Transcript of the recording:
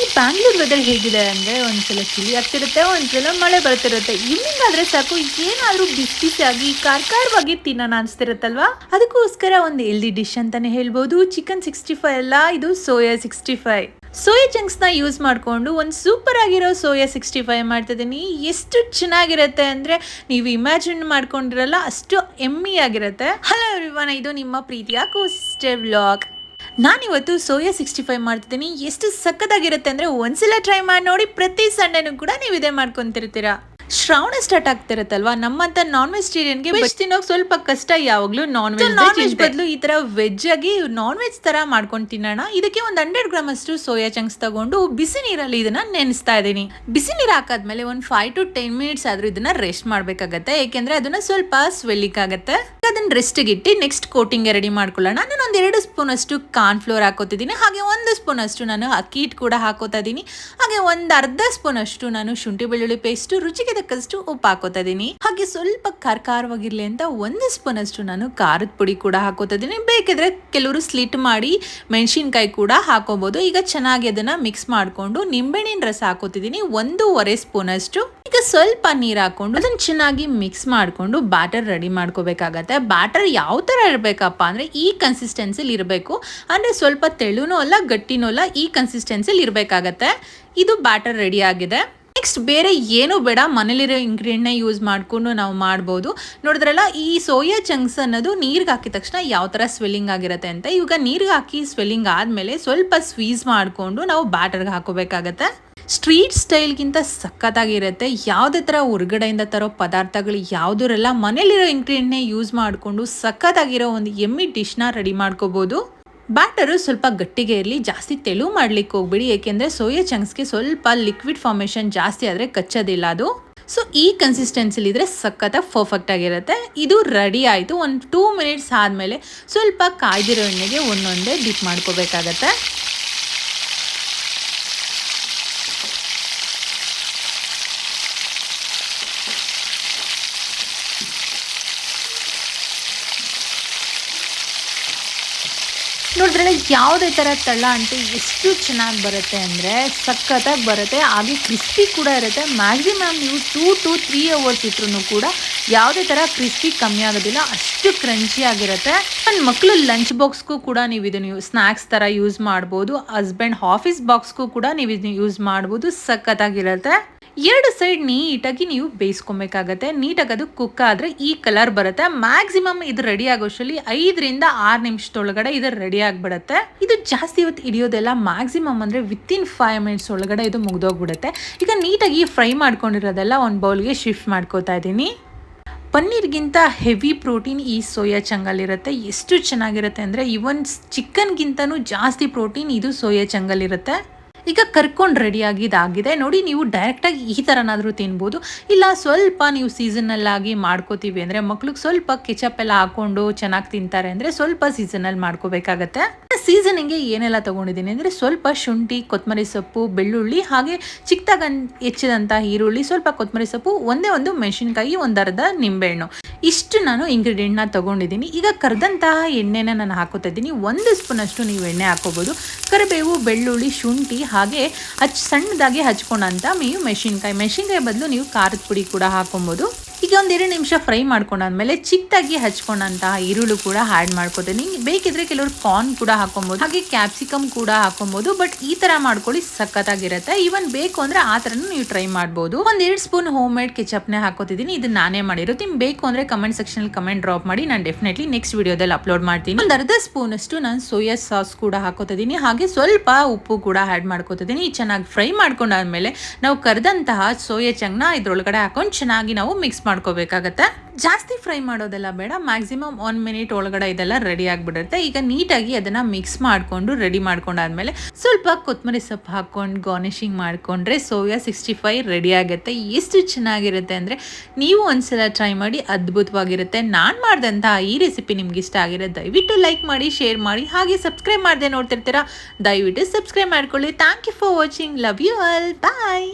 ಈ ಬ್ಯಾಂಗ್ಳೂರ್ ವೆದರ್ ಹೇಗಿದೆ ಅಂದ್ರೆ ಒಂದ್ಸಲ ಚಳಿ ಆಗ್ತಿರುತ್ತೆ, ಒಂದ್ಸಲ ಮಳೆ ಬರ್ತಿರುತ್ತೆ. ಇವ್ನಿಂಗ್ ಆದ್ರೆ ಸಾಕು, ಏನಾದ್ರೂ ಬಿಸಿ ಬಿಸಿಯಾಗಿ ಕಾರ್ಕಾರವಾಗಿ ತಿನ್ನೋಣ ಅನ್ಸ್ತಿರುತ್ತಲ್ವಾ? ಅದಕ್ಕೋಸ್ಕರ ಒಂದು ಹೆಲ್ದಿ ಡಿಶ್ ಅಂತಾನೆ ಹೇಳ್ಬೋದು. ಚಿಕನ್ ಸಿಕ್ಸ್ಟಿ ಫೈವ್ ಅಲ್ಲ, ಇದು ಸೋಯಾ ಸಿಕ್ಸ್ಟಿ ಫೈವ್ ಸೋಯಾ ಚಂಕ್ಸ್ನ ಯೂಸ್ ಮಾಡ್ಕೊಂಡು ಒಂದು ಸೂಪರ್ ಆಗಿರೋ ಸೋಯಾ ಸಿಕ್ಸ್ಟಿ ಫೈವ್ ಮಾಡ್ತಿದ್ದೀನಿ. ಎಷ್ಟು ಚೆನ್ನಾಗಿರುತ್ತೆ ಅಂದ್ರೆ ನೀವು ಇಮ್ಯಾಜಿನ್ ಮಾಡ್ಕೊಂಡಿರಲ್ಲ, ಅಷ್ಟು ಎಮ್ಮಿ ಆಗಿರುತ್ತೆ. ಹಲೋ ಇದು ನಿಮ್ಮ ಪ್ರೀತಿಯ ಕೋಸ್ಟೆ ವ್ಲಾಗ್ ನಾನಿವತ್ತು ಸೋಯಾ ಸಿಕ್ಸ್ಟಿ ಫೈವ್ ಮಾಡ್ತಿದ್ದೀನಿ. ಎಷ್ಟು ಸಕ್ಕದಾಗಿರುತ್ತೆ ಅಂದರೆ ಒಂದ್ಸಲ ಟ್ರೈ ಮಾಡಿ ನೋಡಿ ಪ್ರತಿ ಸಂಡೇನೂ ಕೂಡ ನೀವು ಇದೇ ಮಾಡ್ಕೊತಿರ್ತೀರಾ. ಶ್ರಾವಣ ಸ್ಟಾರ್ಟ್ ಆಗ್ತಿರತ್ತಲ್ವಾ? ನಮ್ಮಂತ ನಾನ್ ವೆಜಿಟೇರಿಯನ್ಗೆ ವೆಜ್ ತಿನ್ನೋಕೆ ಸ್ವಲ್ಪ ಕಷ್ಟ ಯಾವಾಗ್ಲೂ ನಾನ್ ವೆಜ್ ನಾನ್ ವೆಜ್ ಬದಲು ಈ ತರ ವೆಜ್ ಆಗಿ ನಾನ್ ವೆಜ್ ತರ ಮಾಡ್ಕೊಂಡು ತಿನ್ನೋಣ. ಇದಕ್ಕೆ ಒಂದು ಹಂಡ್ರೆಡ್ ಗ್ರಾಮ್ ಅಷ್ಟು ಸೋಯಾ ಚಂಕ್ಸ್ ತಗೊಂಡು ಬಿಸಿ ನೀರಲ್ಲಿ ಇದನ್ನ ನೆನೆಸ್ತಾ ಇದ್ದೀನಿ. ಬಿಸಿ ನೀರು ಹಾಕಾದ್ಮೇಲೆ ಒಂದು ಫೈವ್ ಟು ಟೆನ್ ಮಿನಿಟ್ಸ್ ಆದ್ರೂ ಇದನ್ನ ರೆಸ್ಟ್ ಮಾಡ್ಬೇಕಾಗತ್ತೆ. ಯಾಕೆಂದ್ರೆ ಅದನ್ನ ಸ್ವಲ್ಪ ಸ್ವೆಲ್ಲಿಕ್ ಆಗುತ್ತೆ. ಅದನ್ನ ರೆಸ್ಟ್ ಇಟ್ಟು ನೆಕ್ಸ್ಟ್ ಕೋಟಿಂಗ್ ರೆಡಿ ಮಾಡ್ಕೊಳ್ಳೋಣ. ನಾನು ಒಂದು ಎರಡು ಸ್ಪೂನ್ ಅಷ್ಟು ಕಾರ್ನ್ ಫ್ಲೋರ್ ಹಾಕೋತಿದ್ದೀನಿ ಹಾಗೆ ಒಂದು ಸ್ಪೂನ್ ಅಷ್ಟು ನಾನು ಅಕ್ಕಿ ಹಿಟ್ಟು ಕೂಡ ಹಾಕೋತಾ ಇದ್ದೀನಿ. ಹಾಗೆ ಒಂದು ಅರ್ಧ ಸ್ಪೂನ್ ಅಷ್ಟು ನಾನು ಶುಂಠಿ ಬೆಳ್ಳುಳ್ಳಿ ಪೇಸ್ಟ್ ರುಚಿಗೆ ತಕ್ಕಷ್ಟು ಉಪ್ಪು ಹಾಕೋತಾ ಇದ್ದೀನಿ. ಹಾಗೆ ಸ್ವಲ್ಪ ಖಾರ ಖಾರವಾಗಿರ್ಲಿ ಅಂತ ಒಂದು ಸ್ಪೂನ್ ಅಷ್ಟು ನಾನು ಖಾರದ ಪುಡಿ ಕೂಡ ಹಾಕೋತಾ ಇದ್ದೀನಿ. ಬೇಕಿದ್ರೆ ಕೆಲವರು ಸ್ಲಿಟ್ ಮಾಡಿ ಮೆಣಸಿನ್ಕಾಯಿ ಕೂಡ ಹಾಕೋಬಹುದು ಈಗ ಚೆನ್ನಾಗಿ ಅದನ್ನ ಮಿಕ್ಸ್ ಮಾಡಿಕೊಂಡು ನಿಂಬೆಹಣ್ಣಿನ ರಸ ಹಾಕೋತಿದ್ದೀನಿ ಒಂದೂವರೆ ಸ್ಪೂನ್ ಅಷ್ಟು. ಈಗ ಸ್ವಲ್ಪ ನೀರು ಹಾಕೊಂಡು ಅದನ್ನು ಚೆನ್ನಾಗಿ ಮಿಕ್ಸ್ ಮಾಡಿಕೊಂಡು ಬ್ಯಾಟರ್ ರೆಡಿ ಮಾಡ್ಕೋಬೇಕಾಗತ್ತೆ. ಬ್ಯಾಟರ್ ಯಾವ ಥರ ಇರಬೇಕಪ್ಪ ಅಂದರೆ ಈ ಕನ್ಸಿಸ್ಟೆನ್ಸಿಲಿ ಇರಬೇಕು. ಅಂದರೆ ಸ್ವಲ್ಪ ತೆಳುನೂ ಅಲ್ಲ, ಗಟ್ಟಿನೂ ಅಲ್ಲ, ಈ ಕನ್ಸಿಸ್ಟೆನ್ಸಿಲಿ ಇರಬೇಕಾಗತ್ತೆ. ಇದು ಬ್ಯಾಟರ್ ರೆಡಿ ಆಗಿದೆ. ನೆಕ್ಸ್ಟ್ ಬೇರೆ ಏನು ಬೇಡ. ಮನೇಲಿರೋ ಇಂಗ್ರೀಡಿಯೆಂಟ್ನ ಯೂಸ್ ಮಾಡಿಕೊಂಡು ನಾವು ಮಾಡ್ಬೋದು. ನೋಡಿದ್ರಲ್ಲ, ಈ ಸೋಯಾ ಚಂಕ್ಸ್ ಅನ್ನೋದು ನೀರಿಗೆ ಹಾಕಿದ ತಕ್ಷಣ ಯಾವ ಥರ ಸ್ವೆಲ್ಲಿಂಗ್ ಆಗಿರುತ್ತೆ ಅಂತ. ಇವಾಗ ನೀರಿಗೆ ಹಾಕಿ ಸ್ವೆಲ್ಲಿಂಗ್ ಆದಮೇಲೆ ಸ್ವಲ್ಪ ಸ್ವೀಸ್ ಮಾಡಿಕೊಂಡು ನಾವು ಬ್ಯಾಟರ್ಗೆ ಹಾಕೋಬೇಕಾಗತ್ತೆ. ಸ್ಟ್ರೀಟ್ ಸ್ಟೈಲ್ಗಿಂತ ಸಖತ್ತಾಗಿರುತ್ತೆ. ಯಾವುದೇ ಥರ ಹೊರಗಡೆಯಿಂದ ತರೋ ಪದಾರ್ಥಗಳು, ಯಾವುದರೆಲ್ಲ ಮನೇಲಿರೋ ಇಂಗ್ರೀಡಿಯೆಂಟ್ನೇ ಯೂಸ್ ಮಾಡಿಕೊಂಡು ಸಖತ್ತಾಗಿರೋ ಒಂದು ಎಮ್ಮಿ ಡಿಶ್ನ ರೆಡಿ ಮಾಡ್ಕೋಬೋದು. ಬ್ಯಾಟರು ಸ್ವಲ್ಪ ಗಟ್ಟಿಗೆ ಇರಲಿ, ಜಾಸ್ತಿ ತೆಳು ಮಾಡ್ಲಿಕ್ಕೆ ಹೋಗ್ಬಿಡಿ. ಏಕೆಂದರೆ ಸೋಯಾ ಚಂಕ್ಸ್ಗೆ ಸ್ವಲ್ಪ ಲಿಕ್ವಿಡ್ ಫಾರ್ಮೇಷನ್ ಜಾಸ್ತಿ ಆದರೆ ಕಚ್ಚೋದಿಲ್ಲ ಅದು. ಸೊ, ಈ ಕನ್ಸಿಸ್ಟೆನ್ಸಿಲಿದ್ರೆ ಸಖತ್ತಾಗಿ ಪರ್ಫೆಕ್ಟ್ ಆಗಿರುತ್ತೆ. ಇದು ರೆಡಿ ಆಯಿತು. ಒಂದು ಟೂ ಮಿನಿಟ್ಸ್ ಆದಮೇಲೆ ಸ್ವಲ್ಪ ಕಾಯ್ದಿರೋ ಎಣ್ಣೆಗೆ ಒಂದೊಂದೇ ಡಿಪ್ ಮಾಡ್ಕೋಬೇಕಾಗತ್ತೆ. ನೋಡಿದ್ರೆ ಯಾವುದೇ ಥರ ತಳ ಅಂತೂ ಎಷ್ಟು ಚೆನ್ನಾಗಿ ಬರುತ್ತೆ ಅಂದರೆ ಸಖತ್ತಾಗಿ ಬರುತ್ತೆ, ಹಾಗೆ ಕ್ರಿಸ್ಪಿ ಕೂಡ ಇರುತ್ತೆ. ಮ್ಯಾಕ್ಸಿಮಮ್ ನೀವು ಟೂ ಟು ತ್ರೀ ಅವರ್ಸ್ ಇಟ್ರು ಕೂಡ ಯಾವುದೇ ಥರ ಕ್ರಿಸ್ಪಿ ಕಮ್ಮಿ ಆಗೋದಿಲ್ಲ, ಅಷ್ಟು ಕ್ರಂಚಿ ಆಗಿರುತ್ತೆ. ನನ್ನ ಮಕ್ಕಳು ಲಂಚ್ ಬಾಕ್ಸ್ಗೂ ಕೂಡ ನೀವು ಇದನ್ನು ಸ್ನ್ಯಾಕ್ಸ್ ಥರ ಯೂಸ್ ಮಾಡ್ಬೋದು. ಹಸ್ಬೆಂಡ್ ಆಫೀಸ್ ಬಾಕ್ಸ್ಗೂ ಕೂಡ ನೀವು ಇದನ್ನ ಯೂಸ್ ಮಾಡ್ಬೋದು, ಸಖತ್ತಾಗಿರುತ್ತೆ. ಎರಡು ಸೈಡ್ ನೀಟಾಗಿ ನೀವು ಬೇಯಿಸ್ಕೊಬೇಕಾಗತ್ತೆ. ನೀಟಾಗಿ ಅದು ಕುಕ್ ಆದರೆ ಈ ಕಲರ್ ಬರುತ್ತೆ. ಮ್ಯಾಕ್ಸಿಮಮ್ ಇದು ರೆಡಿ ಆಗೋಷ್ಟರಲ್ಲಿ ಐದರಿಂದ ಆರು ನಿಮಿಷದೊಳಗಡೆ ಇದು ರೆಡಿ ಆಗಿಬಿಡುತ್ತೆ. ಇದು ಜಾಸ್ತಿ ಹೊತ್ತು ಹಿಡಿಯೋದೆಲ್ಲ ಮ್ಯಾಕ್ಸಿಮಮ್ ಅಂದರೆ ವಿತಿನ್ ಫೈವ್ ಮಿನಿಟ್ಸ್ ಒಳಗಡೆ ಇದು ಮುಗ್ದೋಗ್ಬಿಡುತ್ತೆ. ಈಗ ನೀಟಾಗಿ ಫ್ರೈ ಮಾಡ್ಕೊಂಡಿರೋದೆಲ್ಲ ಒಂದು ಬೌಲ್ಗೆ ಶಿಫ್ಟ್ ಮಾಡ್ಕೋತಾ ಇದ್ದೀನಿ. ಪನ್ನೀರ್ಗಿಂತ ಹೆವಿ ಪ್ರೋಟೀನ್ ಈ ಸೋಯಾ ಚಂಗಲ್ಲಿರುತ್ತೆ ಎಷ್ಟು ಚೆನ್ನಾಗಿರುತ್ತೆ ಅಂದರೆ ಇವನ್ ಚಿಕನ್ಗಿಂತನೂ ಜಾಸ್ತಿ ಪ್ರೋಟೀನ್ ಇದು ಸೋಯಾ ಚಂಗಲ್ಲಿರುತ್ತೆ ಈಗ ಕರ್ಕೊಂಡು ರೆಡಿ ಇದಾಗಿದೆ ನೋಡಿ, ನೀವು ಡೈರೆಕ್ಟಾಗಿ ಈ ಥರನಾದರೂ ತಿನ್ಬೋದು. ಇಲ್ಲ, ಸ್ವಲ್ಪ ನೀವು ಸೀಸನಲ್ಲಾಗಿ ಮಾಡ್ಕೋತೀವಿ ಅಂದರೆ ಮಕ್ಳಿಗೆ ಸ್ವಲ್ಪ ಕೆಚಪ್ ಎಲ್ಲ ಹಾಕೊಂಡು ಚೆನ್ನಾಗಿ ತಿಂತಾರೆ ಅಂದರೆ ಸ್ವಲ್ಪ ಸೀಸನಲ್ಲಿ ಮಾಡ್ಕೋಬೇಕಾಗತ್ತೆ. ಸೀಸನಿಗೆ ಏನೆಲ್ಲ ತೊಗೊಂಡಿದ್ದೀನಿ ಅಂದರೆ ಸ್ವಲ್ಪ ಶುಂಠಿ ಕೊತ್ತಂಬರಿ ಸೊಪ್ಪು, ಬೆಳ್ಳುಳ್ಳಿ ಹಾಗೆ ಚಿಕ್ಕದಾಗಿ ಹೆಚ್ಚಿದಂಥ ಈರುಳ್ಳಿ, ಸ್ವಲ್ಪ ಕೊತ್ತಂಬರಿ ಸೊಪ್ಪು, ಒಂದೇ ಒಂದು ಮೆಣಸಿನ್ಕಾಯಿ, ಒಂದರ್ಧ ನಿಂಬೆಹಣ್ಣು. ಇಷ್ಟು ನಾನು ಇಂಗ್ರೀಡಿಯೆಂಟ್ನ ತೊಗೊಂಡಿದ್ದೀನಿ. ಈಗ ಕರೆದಂತಹ ಎಣ್ಣೆನ ನಾನು ಹಾಕೋತಾ ಇದ್ದೀನಿ. ಒಂದು ಸ್ಪೂನಷ್ಟು ನೀವು ಎಣ್ಣೆ ಹಾಕೋಬೋದು. ಕರಿಬೇವು, ಬೆಳ್ಳುಳ್ಳಿ, ಶುಂಠಿ ಹಾಗೆ ಹಚ್ ಸಣ್ಣದಾಗಿ ಹಚ್ಕೊಂಡಂಥ ನೀವು ಮೆಣಸಿನ್ಕಾಯಿ. ಮೆಣಸಿನ್ಕಾಯಿ ಬದಲು ನೀವು ಖಾರದ ಪುಡಿ ಕೂಡ ಹಾಕೊಬೋದು. ಈಗ ಎರಡು ನಿಮಿಷ ಫ್ರೈ ಮಾಡ್ಕೊಂಡಾದ್ಮೇಲೆ ಚಿಕ್ಕದಾಗಿ ಹಚ್ಕೊಂಡಂತಹ ಈರುಳ್ಳಿ ಕೂಡ ಆ್ಯಡ್ ಮಾಡ್ಕೋತೀನಿ. ಬೇಕಿದ್ರೆ ಕೆಲವರು ಕಾರ್ನ್ ಕೂಡ ಹಾಕೊಬೋದು ಹಾಗೆ ಕ್ಯಾಪ್ಸಿಕಮ್ ಕೂಡ ಹಾಕೊಬೋದು ಬಟ್ ಈ ಥರ ಮಾಡ್ಕೊಳ್ಳಿ ಸಖತ್ತಾಗಿರುತ್ತೆ. ಈವನ್ ಬೇಕು ಅಂದರೆ ಆ ಥರನೂ ನೀವು ಟ್ರೈ ಮಾಡ್ಬೋದು. ಒಂದೆರಡು ಸ್ಪೂನ್ ಹೋಮ್ ಮೇಡ್ ಕೆಚಪ್ನೇ ಹಾಕೋತಿದ್ದೀನಿ ಇದು ನಾನೇ ಮಾಡಿರೋದು. ನಿಮ್ಗೆ ಬೇಕು ಅಂದರೆ ಕಮೆಂಟ್ ಸೆಕ್ಷನಲ್ಲಿ ಕಮೆಂಟ್ ಡ್ರಾಪ್ ಮಾಡಿ, ನಾನು ಡೆಫಿನೆಟ್ಲಿ ನೆಕ್ಸ್ಟ್ ವಿಡಿಯೋದಲ್ಲಿ ಅಪ್ಲೋಡ್ ಮಾಡ್ತೀನಿ. ಒಂದು ಅರ್ಧ ಸ್ಪೂನ್ ಅಷ್ಟು ನಾನು ಸೋಯಾ ಸಾಸ್ ಕೂಡ ಹಾಕೋತಿದ್ದೀನಿ ಹಾಗೆ ಸ್ವಲ್ಪ ಉಪ್ಪು ಕೂಡ ಆ್ಯಡ್ ಮಾಡ್ಕೋತಿದ್ದೀನಿ. ಚೆನ್ನಾಗಿ ಫ್ರೈ ಮಾಡ್ಕೊಂಡಾದ್ಮೇಲೆ ನಾವು ಕರೆದಂತಹ ಸೋಯಾ ಚಂಗ್ನ ಇದ್ರೊಳಗಡೆ ಹಾಕೊಂಡು ಚೆನ್ನಾಗಿ ನಾವು ಮಿಕ್ಸ್ ಮಾಡ್ಕೋಬೇಕಾಗತ್ತೆ. ಜಾಸ್ತಿ ಫ್ರೈ ಮಾಡೋದೆಲ್ಲ ಬೇಡ. ಮ್ಯಾಕ್ಸಿಮಮ್ ಒನ್ ಮಿನಿಟ್ ಒಳಗಡೆ ಇದೆಲ್ಲ ರೆಡಿ ಆಗಿಬಿಡುತ್ತೆ. ಈಗ ನೀಟಾಗಿ ಅದನ್ನು ಮಿಕ್ಸ್ ಮಾಡಿಕೊಂಡು ರೆಡಿ ಮಾಡ್ಕೊಂಡಾದ್ಮೇಲೆ ಸ್ವಲ್ಪ ಕೊತ್ತಂಬರಿ ಸೊಪ್ಪು ಹಾಕ್ಕೊಂಡು ಗಾರ್ನಿಶಿಂಗ್ ಮಾಡಿಕೊಂಡ್ರೆ ಸೋಯಾ ಸಿಕ್ಸ್ಟಿ ಫೈವ್ ರೆಡಿ ಆಗುತ್ತೆ. ಎಷ್ಟು ಚೆನ್ನಾಗಿರುತ್ತೆ ಅಂದರೆ ನೀವು ಒಂದ್ಸಲ ಟ್ರೈ ಮಾಡಿ ಅದ್ಭುತವಾಗಿರುತ್ತೆ. ನಾನು ಮಾಡಿದಂತಹ ಈ ರೆಸಿಪಿ ನಿಮ್ಗೆ ಇಷ್ಟ ಆಗಿರೋ ದಯವಿಟ್ಟು ಲೈಕ್ ಮಾಡಿ ಶೇರ್ ಮಾಡಿ, ಹಾಗೆ ಸಬ್ಸ್ಕ್ರೈಬ್ ಮಾಡದೆ ನೋಡ್ತಿರ್ತೀರಾ? ದಯವಿಟ್ಟು ಸಬ್ಸ್ಕ್ರೈಬ್ ಮಾಡ್ಕೊಳ್ಳಿ. Thank you for watching love you all bye